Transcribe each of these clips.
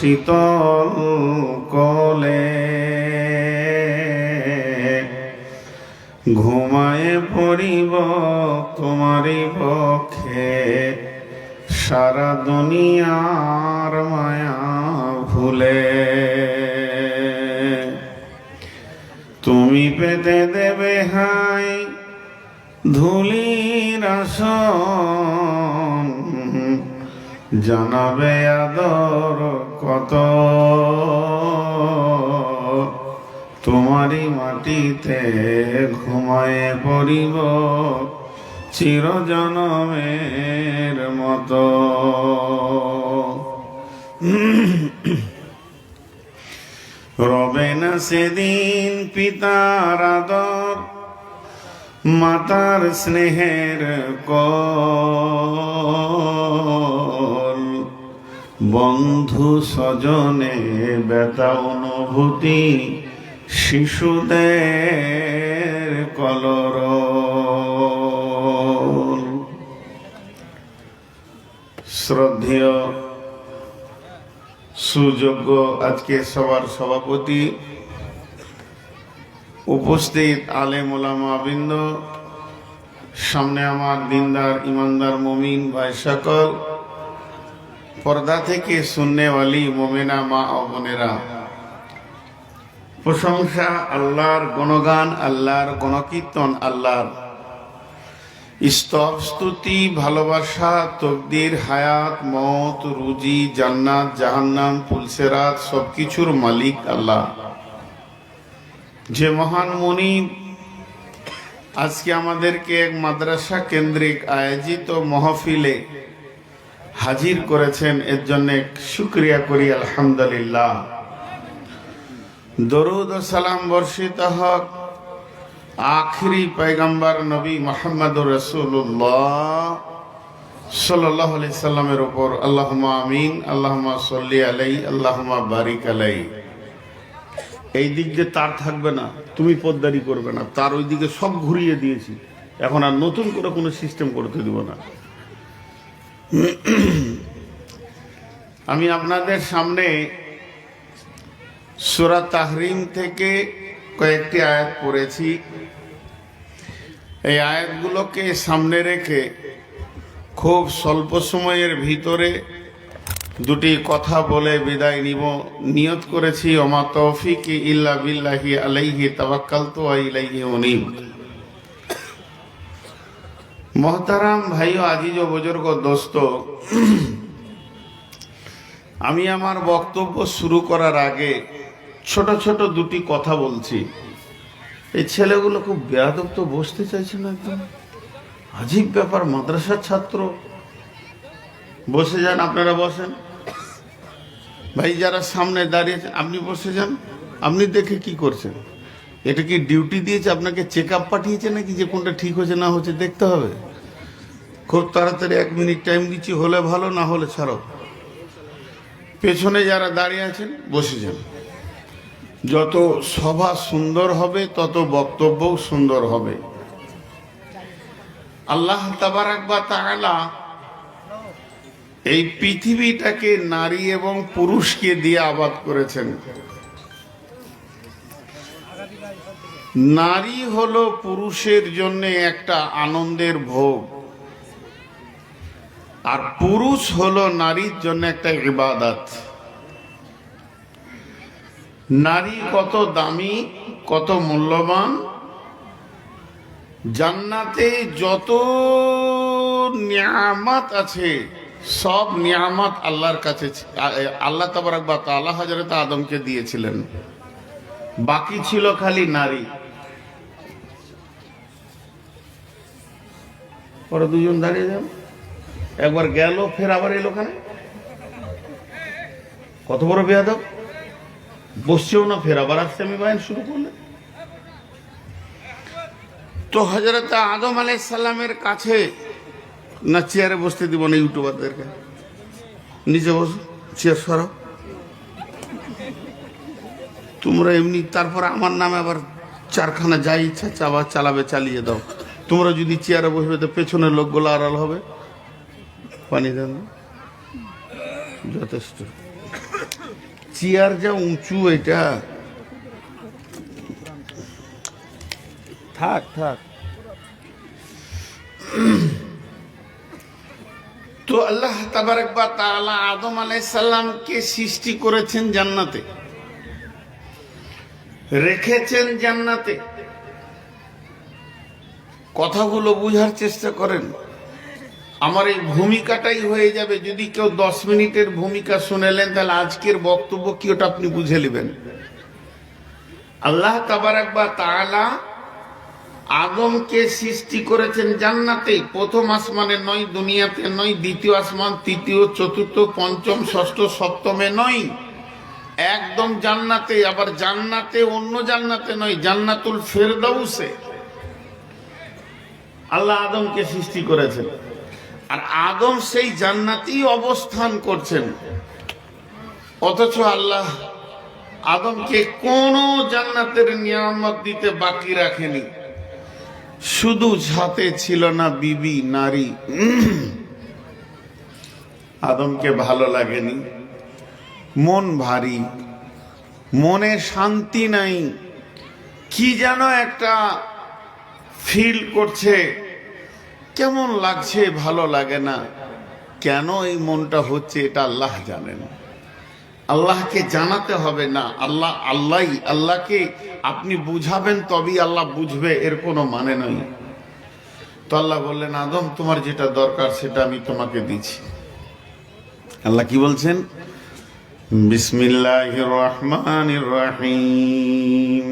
শীতল কলে। ঘুমায়ে পড়িব তোমারই পক্ষে, সারা দুনিয়ার মায়া ভুলে। তুমি পেতে দেবে হাই ধুলির আসন জানাবে আদর কত? তোমারই মাটিতে ঘুমায়ে পড়িব চিরজনমের মতো। রবে না সেদিন পিতার আদর, মাতার স্নেহের কল বন্ধু স্বজনে ব্যথা অনুভূতি শিশুদের কলর। শ্রদ্ধেয়, সুযোগ্য আজকে সবার সভাপতি, উপস্থিত আলেম ওলামা সামনে আমার দিনদার, ইমানদার মমিন ভাই সকল পর্দা থেকে শূন্যওয়ালি মোমেনা মা ও বোনেরা। প্রশংসা আল্লাহর গণগান, আল্লাহর গণকীর্তন, আল্লাহর স্তব স্তুতি, ভালোবাসা, তকদির, হায়াত, মত, রুজি, জান্নাত, জাহান্নাম পুলসেরাত সবকিছুর মালিক আল্লাহ। যে মহান মনি আজকে আমাদেরকে এক মাদ্রাসা কেন্দ্রিক আয়োজিত মহফিলে হাজির করেছেন, এর জন্য শুক্রিয়া করি, আলহামদুলিল্লাহ। দরুদ সালাম বর্ষিত হক। আখরি পয়গম্বর নবী মোহাম্মদ রসুল্লাহ সাল্লাহ আলি সাল্লামের আল্লাহমা আমিন আল্লাহমা সল্লি আলাই আল্লাহমা বারিক আলাই এই দিক দিয়ে তার থাকবে না, তুমি পদ্মারি করবে না, তার ওই দিকে সব ঘুরিয়ে দিয়েছি। এখন আর নতুন করে কোনো সিস্টেম করতে দিব না। আমি আপনাদের সামনে সুরা তাহরিম থেকে কয়েকটি আয়াত পড়েছি। এই আয়াতগুলোকে সামনে রেখে খুব স্বল্প সময়ের ভিতরে দুটি কথা বলে বিদায় নিব। নিয়ত করেছি, ওমা তৌফিক ইল্লা বিল্লাহি আলাইহি তাওয়াক্কালতু ওয়া ইলাইহি উনীব। মহতারাম ভাই ও আজিজ ও বুজুর্গ, দোস্ত, আমি আমার বক্তব্য শুরু করার আগে ছোট ছোট দুটি কথা বলছি। এই ছেলেগুলো খুব বেয়াদব তো, বসতে চাইছে না একদম। আজীব ব্যাপার, মাদ্রাসার ছাত্র। বসে যান, আপনারা বসেন। ভাই যারা সামনে দাঁড়িয়েছেন আপনি বসে যান। আপনি দেখে কি করছেন? এটা কি ডিউটি দিয়েছে? আপনাকে চেক আপ পাঠিয়েছে নাকি যে কোনটা ঠিক হচ্ছে না হচ্ছে দেখতে হবে। খুব তাড়াতাড়ি এক মিনিট টাইম দিচ্ছি, হলে ভালো, না হলে ছাড়ো। পেছনে যারা দাঁড়িয়ে আছেন, বসে যান। যত সভা সুন্দর হবে, তত বক্তব্যও সুন্দর হবে। আল্লাহ তাবারাক বা এই পৃথিবীটাকে নারী এবং পুরুষকে দিয়ে আবাদ করেছেন। নারী হলো পুরুষের জন্য একটা আনন্দের ভোগ। আর পুরুষ হলো নারীর জন্য একটা ইবাদত। নারী কত দামি, কত মূল্যবান। জান্নাতে যত নিয়ামত আছে, সব নিয়ামত আল্লাহর কাছে আল্লাহ তাবারাক বা তাআলা হযরত আদমকে দিয়েছিলেন। বাকি ছিল খালি নারী। পরে দুজন দাঁড়িয়ে যান। একবার গেল, ফের আবার এলো ওখানে। কত বড় বেয়াদব। বসছেও না, ফের আবার আসছে, আমি বায়ন শুরু করলে তো হজরত আদম আলাইসাল্লামের কাছে না চেয়ারে বসতে দিব না ইউটিউবারদেরকে? নিচে বসো, চেয়ার সরাও। তোমরা এমনি, তারপর আমার নামে আবার চারখানা যাই ইচ্ছা চাবা, চালাবে, চালিয়ে দাও। তোমরা যদি চেয়ারে বসবে, তো পেছনের লোকগুলো আড়াল হবে। পানি দেন। যথেষ্ট। চেয়ার যা উঁচু, এটা। থাক থাক। তো আল্লাহ তাবারক বা তাআলা আদম আলাইহিস সালামকে সৃষ্টি করেছেন জান্নাতে। রেখেছেন জান্নাতে। কথাগুলো বুঝার চেষ্টা করেন। আমার এই ভূমিকাটাই হয়ে যাবে। যদি কেউ দশ মিনিটের ভূমিকা শুনেলেন, তাহলে আজকের বক্তব্য কি ওটা আপনি বুঝে নেবেন। আল্লাহ তাবারাক বা তাআলা আদমকে সৃষ্টি করেছেন জান্নাতে। প্রথম আসমানে নয়, দুনিয়াতে নয়, দ্বিতীয় আসমান, তৃতীয়, চতুর্থ, পঞ্চম, ষষ্ঠ, সপ্তমে নয়। একদম জান্নাতে, আবার জান্নাতে, অন্য জান্নাতে নয়, জান্নাতুল ফেরদাউসে। আল্লাহ আদমকে সৃষ্টি করেছেন। আর আদম সেই জান্নাতেই অবস্থান করছেন। অথচ আল্লাহ আদমকে কোন জান্নাতের নিয়ামত দিতে বাকি রাখেনি। শুধু সাথে ছিল না বিবি, নারী। আদমকে ভালো লাগেনি। মন ভারী। মনে শান্তি নাই। কি যেন একটা ফিল করছে, কেমন লাগছে, ভালো লাগে না? কেন এই মনটা হচ্ছে এটা আল্লাহ জানেন। আল্লাহকে জানাতে হবে না, আল্লাহ আল্লাহ আল্লাহকে আপনি বুঝাবেন তবেই আল্লাহ বুঝবে, এর কোনো মানে নয় তো আল্লাহ বললেন, আদম, তোমার যেটা দরকার সেটা আমি তোমাকে দিচ্ছি। আল্লাহ কি বলছেন? বিসমিল্লাহ রহমান রহিম।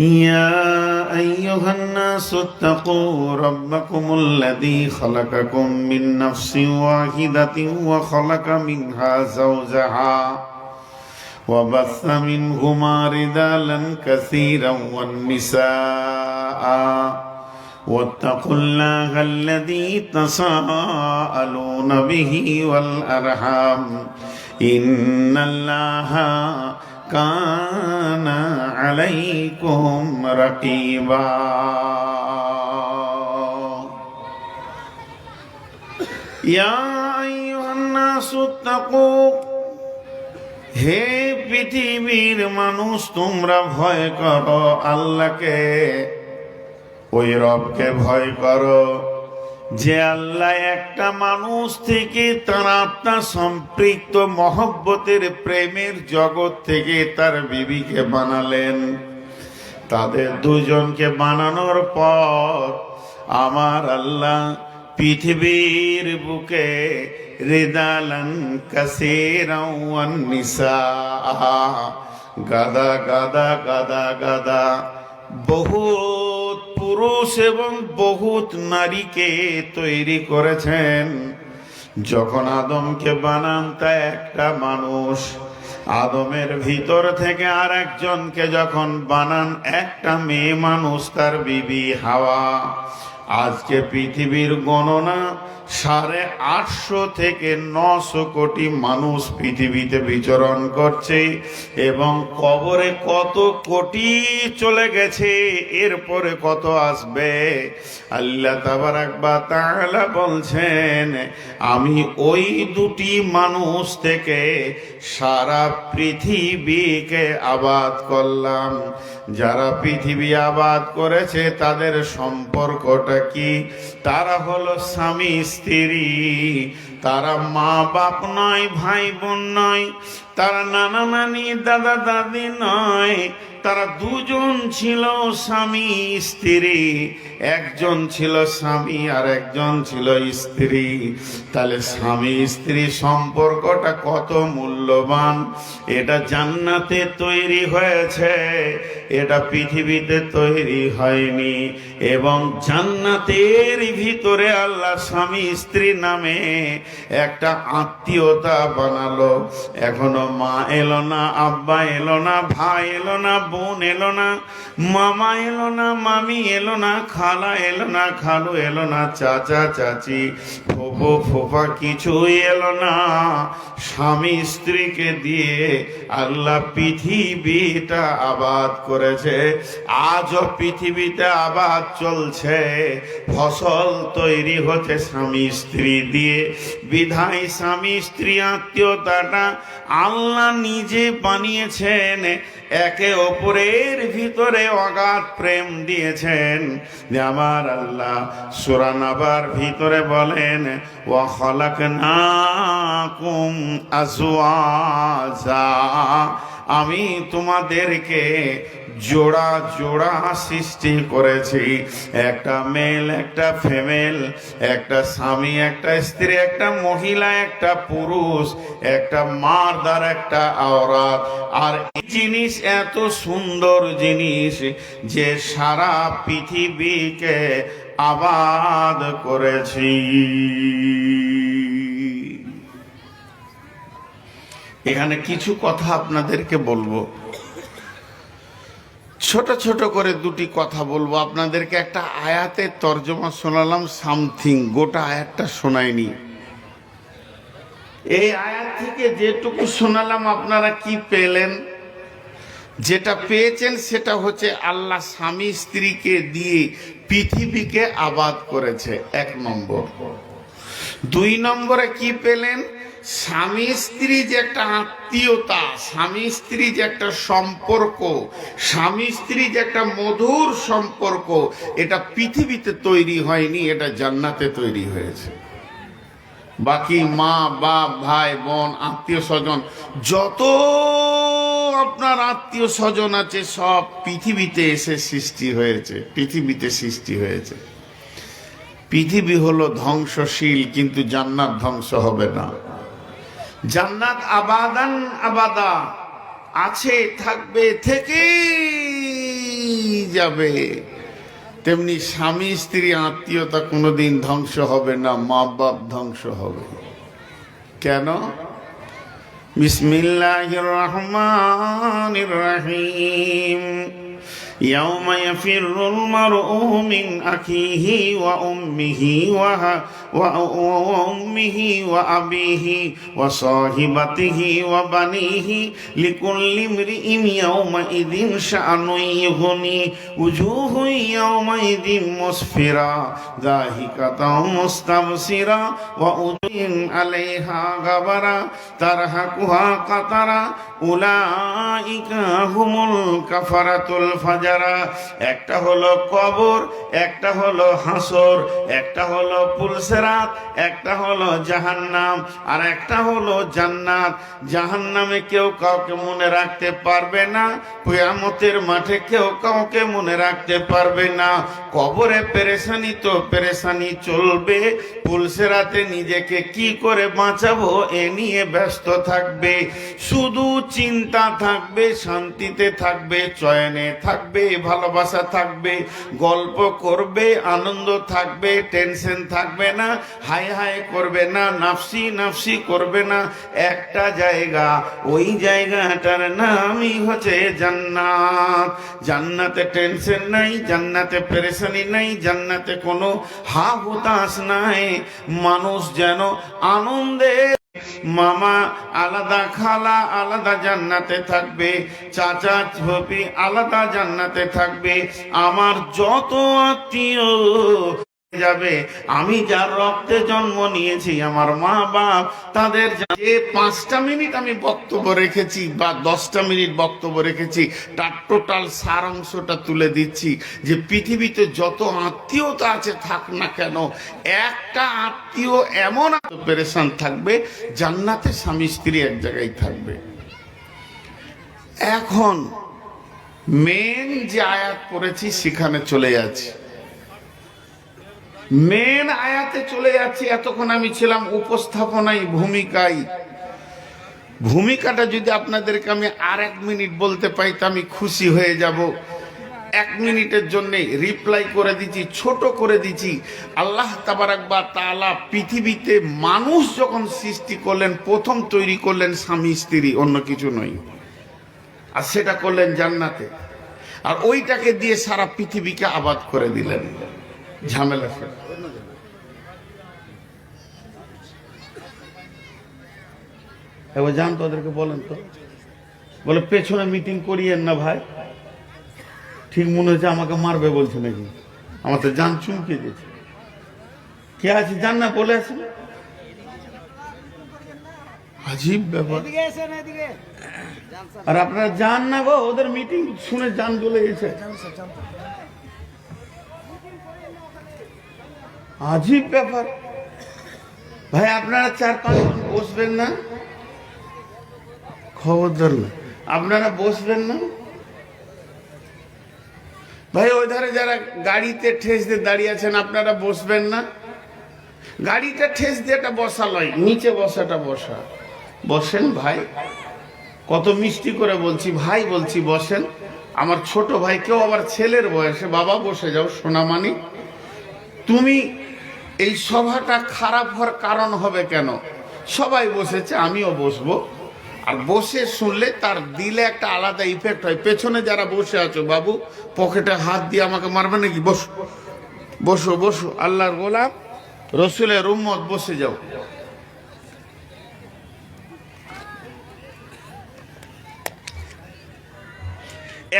يا أيها الناس اتقوا ربكم الذي خلقكم من نفس واحدة وخلق منها زوجها وبث منهما رجالا كثيرا والنساء. واتقوا الله الذي تساءلون به والأرحام. إن الله كان عليكم رقيبا يا أيها الناس اتقوا হে পৃথিবীর মানুষ তোমরা ভয় করো আল্লাহকে ওই রবকে ভয় করো যে আল্লাহ একটা মানুষ থেকে তার আত্মা সম্পৃক্ত মহব্বতের প্রেমের জগৎ থেকে তার বিবিকে বানালেন। তাদের দুজনকে বানানোর পর আমার আল্লাহ পৃথিবীর বুকে রেদালান নিসা। গাদা গাদা গাদা গাদা। বহুত পুরুষ এবং বহুত নারীকে তৈরি করেছেন। যখন আদমকে বানান তা একটা মানুষ, আদমের ভিতর থেকে আর একজনকে যখন বানান, একটা মেয়ে মানুষ তার বিবি হাওয়া। আজকে পৃথিবীর গণনা সাড়ে আটশো থেকে নশো কোটি মানুষ পৃথিবীতে বিচরণ করছে এবং কবরে কত কোটি চলে গেছে, এরপরে কত আসবে? আল্লাহ তাবারাকবা তাআলা বলছেন, আমি ওই দুটি মানুষ থেকে সারা পৃথিবীকে আবাদ করলাম। যারা পৃথিবী আবাদ করেছে, তাদের সম্পর্কটা কি? তারা হলো স্বামী স্ত্রী। তারা মা বাপ নয় ভাই বোন নয় তারা নানা নানি দাদা দাদি নয় তারা দুজন ছিল স্বামী, স্ত্রী। একজন ছিল স্বামী আর একজন ছিল স্ত্রী। তাহলে স্বামী, স্ত্রী সম্পর্কটা কত মূল্যবান? এটা জান্নাতে তৈরি হয়েছে। এটা পৃথিবীতে তৈরি হয়নি। এবং জান্নাতের ভিতরে আল্লাহ স্বামী, স্ত্রী নামে একটা আত্মীয়তা বানালো। এখনও মা এলো না, আব্বা এলো না, ভাই এলো না বোন এলো না, মামা এলো না, মামি এলো না, খালা এলো না, খালু এলো না, চাচা, চাচি, ফোফো, ফোফা কিছুই এলো না। স্বামী স্ত্রীকে দিয়ে আল্লাহ পৃথিবীটা আবাদ করেছে, আজও পৃথিবীতে আবাদ চলছে, ফসল তৈরি হচ্ছে স্বামী স্ত্রী দিয়ে। বিধায় স্বামী, স্ত্রী আত্মীয়তাটা আল্লাহ নিজে বানিয়েছেন। একে অপরের ভিতরে অগাধ প্রেম দিয়েছেন। আমার আল্লাহ সুরানাবার ভিতরে বলেন ও খলাক না কুম আজওয়াজা। আমি তোমাদেরকে জোড়া জোড়া সৃষ্টি করেছি। একটা মেল একটা ফিমেল একটা স্বামী, একটা স্ত্রী, একটা মহিলা, একটা পুরুষ, একটা মারদার একটা আওরাত আর এই জিনিস এত সুন্দর জিনিস যে সারা পৃথিবীকে আবাদ করেছি। এখানে কিছু কথা আপনাদেরকে বলব। ছোট ছোট করে দুটি কথা বলব। আপনাদেরকে একটা আয়াতের তর্জমা শোনালাম, সামথিং। গোটা আয়াতটা শোনায়নি এই আয়াত থেকে যেটুকু শোনালাম, আপনারা কি পেলেন? যেটা পেয়েছেন, সেটা হচ্ছে আল্লাহ স্বামী স্ত্রীকে দিয়ে পৃথিবীকে আবাদ করেছে। এক নম্বর। দুই নম্বরে কি পেলেন? স্বামী স্ত্রী যে একটা আত্মীয়তা, স্বামী স্ত্রী যে একটা সম্পর্ক, স্বামী স্ত্রী যে একটা মধুর সম্পর্ক, এটা পৃথিবীতে তৈরি হয়নি, এটা জান্নাতে তৈরি হয়েছে। বাকি মা, বাপ, ভাই, বোন, আত্মীয় স্বজন, যত আপনার আত্মীয় স্বজন আছে, সব পৃথিবীতে এসে সৃষ্টি হয়েছে, পৃথিবীতে সৃষ্টি হয়েছে। পৃথিবী হলো ধ্বংসশীল, কিন্তু জান্নাত ধ্বংস হবে না। জান্নাত আবাদান আবাদা। আছে, থাকবে থেকে যাবে। তেমনি স্বামী, স্ত্রী, আত্মীয়তা কোনোদিন ধ্বংস হবে না মা বাপ ধ্বংস হবে। কেন? বিসমিল্লাহির রহমানির রহিম। يوم يفر المرء من أخيه وأمه وه- وأ- وأمه وأبيه وصاحبته وبنيه لكل امرئ يومئذ شأن يغني وجوه يومئذ مسفرة ضاحكة مستبصرة وأذن عليها غبرة ترهقها قطرة أولئك هم الكفرة যারা, একটা হলো কবর, একটা হলো হাসর, একটা হলো পুলসেরাত একটা হলো জাহান্নাম, আর একটা হলো জান্নাত। জাহান্নামে কেউ কাউকে মনে রাখতে পারবে না, কেয়ামতের মাঠে কেউ কাউকে মনে রাখতে পারবে না। কবরে পেরেশানি তো পেরেশানি চলবে পুলসেরাতে নিজেকে কি করে বাঁচাবো এ নিয়ে ব্যস্ত থাকবে। শুধু চিন্তা থাকবে, শান্তিতে থাকবে, চয়নে থাকবে, ভালোবাসা থাকবে, গল্প করবে, আনন্দ থাকবে, টেনশন থাকবে না, হাই হাই করবে না, নাফসি নাফসি করবে না, একটা জায়গা, ওই জায়গাটার নামই হচ্ছে জান্নাত। জান্নাতে টেনশন নাই, জান্নাতে পেরেশানি নাই, জান্নাতে কোনো হা হুতাশ নাই। মানুষ যেন আনন্দে মামা আলাদা খালা আলাদা জান্নাতে থাকবে, চাচা ছবি আলাদা জান্নাতে থাকবে, আমার যত আত্মীয় যাবে। আমি যার রক্তে জন্ম নিয়েছি, আমার মা বাপ, তাদের যে পাঁচটা মিনিট আমি বক্তব্য রেখেছি বা দশটা মিনিট বক্তব্য রেখেছি, তার টোটাল সার অংশটা তুলে দিচ্ছি যে পৃথিবীতে যত আত্মীয়তা আছে থাক না কেন, একটা আত্মীয় এমন পেরেশান থাকবে, জান্নাতে স্বামী স্ত্রী এক জায়গায় থাকবে। এখন মেন যে আয়াত পড়েছি, সেখানে চলে যাচ্ছি। মেন আয়াতে চলে যাচ্ছি, এতক্ষণ আমি ছিলাম উপস্থাপনায়, ভূমিকায়। ভূমিকাটা যদি আপনাদেরকে আমি আর এক মিনিট বলতে পাই, তো আমি খুশি হয়ে যাব। এক মিনিটের জন্য রিপ্লাই করে দিচ্ছি, ছোট করে দিচ্ছি। আল্লাহ তাবারাকবা তালা পৃথিবীতে মানুষ যখন সৃষ্টি করলেন, প্রথম তৈরি করলেন স্বামী, স্ত্রী, অন্য কিছু নয়। আর সেটা করলেন জান্নাতে। আর ওইটাকে দিয়ে সারা পৃথিবীকে আবাদ করে দিলেন। ঝামেলা ফেলে এবার যান তো ওদেরকে বলেন তো। বলে পেছনে মিটিং করিয়েন না ভাই। ঠিক মনে হচ্ছে আমাকে মারবে বলছে নাকি। আমার তো জান চুমকে দিয়েছে। কে আছে যান না বলে আছে আজীব ব্যাপার। যান আর আপনারা যান না গো ওদের মিটিং শুনে যান চলে গেছে। আজীব ব্যাপার। ভাই, আপনারা চার পাঁচ জন বসবেন না? খবরদার না। আপনারা বসবেন না? ভাই, ওই ধারে যারা গাড়িতে ঠেস দিয়ে দাঁড়িয়ে আছেন, আপনারা বসবেন না? গাড়িটা ঠেস দিয়ে একটা বসা লয়, নিচে বসাটা বসা। বসেন ভাই। কত মিষ্টি করে বলছি, ভাই বলছি, বসেন। আমার ছোট ভাই, কেউ আবার ছেলের বয়সে, বাবা বসে যাও সোনামানি তুমি এই সভাটা খারাপ হওয়ার কারণ হবে কেন? সবাই বসেছে, আমিও বসবো। আর বসে শুনলে তার দিলে একটা আলাদা ইফেক্ট হয়। পেছনে যারা বসে আছো, বাবু, পকেটে হাত দিয়ে আমাকে মারবে নাকি? বসো। বসো বসো। আল্লাহর গোলাপ রসুলের উম্মত, বসে যাও।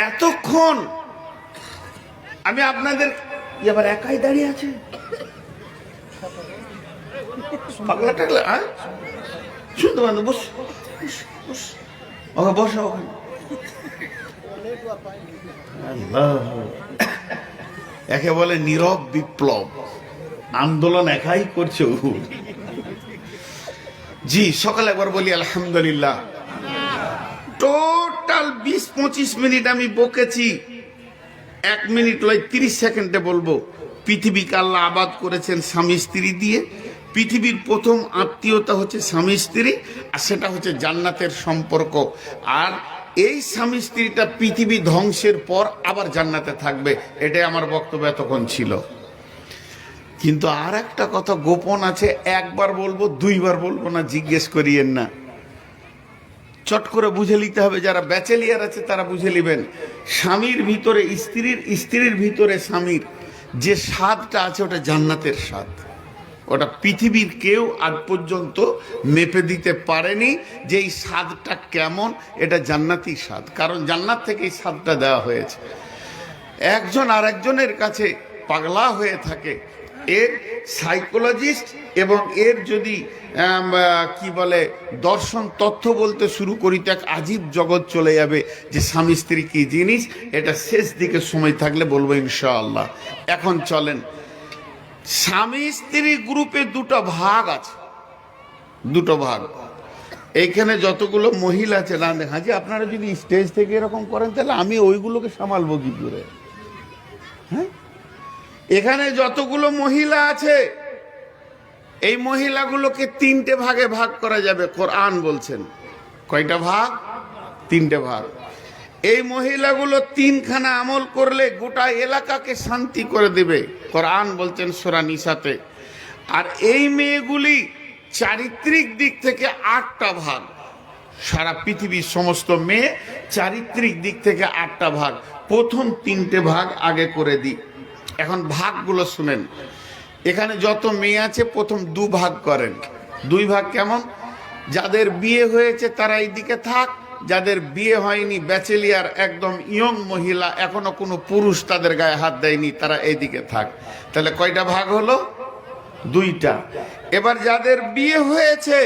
এতক্ষণ আমি আপনাদের এবার একাই দাঁড়িয়ে আছে? পাগলা টাগলা হ্যাঁ? শুনতে পারেন বস। বস, ওকে ওখানে একে বলে নীরব বিপ্লব। আন্দোলন একাই করছে জি সকালে একবার বলি আলহামদুলিল্লাহ। টোটাল বিশ পঁচিশ মিনিট আমি বকেছি। এক মিনিট লয় তিরিশ সেকেন্ডে বলব। পৃথিবীকে আল্লাহ আবাদ করেছেন স্বামী স্ত্রী দিয়ে। পৃথিবীর প্রথম আত্মীয়তা হচ্ছে স্বামী স্ত্রী, আর সেটা হচ্ছে জান্নাতের সম্পর্ক। আর এই স্বামী স্ত্রীটা পৃথিবী ধ্বংসের পর আবার জান্নাতে থাকবে, এটাই আমার বক্তব্য এতক্ষণ ছিল। কিন্তু আর একটা কথা গোপন আছে, একবার বলব, দুইবার বলব না, জিজ্ঞেস করিয়েন না। চট করে বুঝে নিতে হবে, যারা ব্যাচেলিয়ার আছে তারা বুঝে নেবেন। স্বামীর ভিতরে, স্ত্রীর স্ত্রীর ভিতরে স্বামীর যে স্বাদটা আছে ওটা জান্নাতের স্বাদ। ওটা পৃথিবীর কেউ আজ পর্যন্ত মেপে দিতে পারেনি যে এই স্বাদটা কেমন, এটা জান্নাতি স্বাদ। কারণ জান্নাত থেকে এই স্বাদটা দেওয়া হয়েছে। একজন আর একজনের কাছে পাগলা হয়ে থাকে এর সাইকোলজিস্ট এবং এর যদি কি বলে, দর্শন তথ্য বলতে শুরু করি, তো এক আজীব জগৎ চলে যাবে যে স্বামী স্ত্রী কী জিনিস, এটা শেষ দিকে সময় থাকলে বলব ইনশাআল্লাহ। এখন চলেন, স্বামী স্ত্রী গ্রুপে দুটো ভাগ আছে, দুটো ভাগ। এইখানে যতগুলো মহিলা আছে না হাজি, আপনারা যদি স্টেজ থেকে এরকম করেন, তাহলে আমি ওইগুলোকে সামালবো কি করে? হ্যাঁ? এখানে যতগুলো মহিলা আছে, এই মহিলাগুলোকে তিনটে ভাগে ভাগ করা যাবে, কোরআন বলছেন। কয়টা ভাগ? তিনটে ভাগ। এই মহিলাগুলো তিনখানা আমল করলে গোটা এলাকাকে শান্তি করে দেবে, কোরআন বলছেন সোরা নিসাতে। আর এই মেয়েগুলি চারিত্রিক দিক থেকে আটটা ভাগ। সারা পৃথিবীর সমস্ত মেয়ে চারিত্রিক দিক থেকে আটটা ভাগ। প্রথম তিনটে ভাগ আগে করে দিই। এখন ভাগগুলো শুনেন। এখানে যত মেয়ে আছে, প্রথম দু ভাগ করেন। দুই ভাগ কেমন? যাদের বিয়ে হয়েছে, তারা এইদিকে থাক। যাদের বিয়ে হয়নি, ব্যাচেলিয়ার একদম ইয়ং মহিলা, এখনও কোনো পুরুষ তাদের গায়ে হাত দেয়নি, তারা এইদিকে থাক। তাহলে কয়টা ভাগ হলো? দুইটা। এবার যাদের বিয়ে হয়েছে,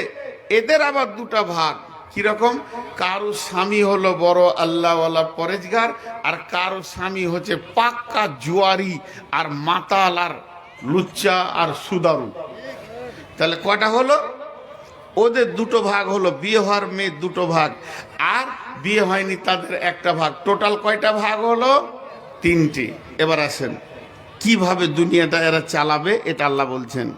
এদের আবার দুটা ভাগ। কীরকম? কারও স্বামী হলো বড় আল্লাহওয়ালা পরেজগার, আর কারও স্বামী হচ্ছে পাক্কা জুয়ারি আর মাতাল আর লুচ্চা আর সুদারু। তাহলে কটা হলো? ওদের দুটো ভাগ হলো, বিয়ে হওয়ার মেয়ের দুটো ভাগ। আর বিয়ে হয়নি তাদের একটা ভাগ। টোটাল কয়টা ভাগ হলো? তিনটি। এবার আসেন, কীভাবে দুনিয়াটা এরা চালাবে, এটা আল্লাহ বলছেন।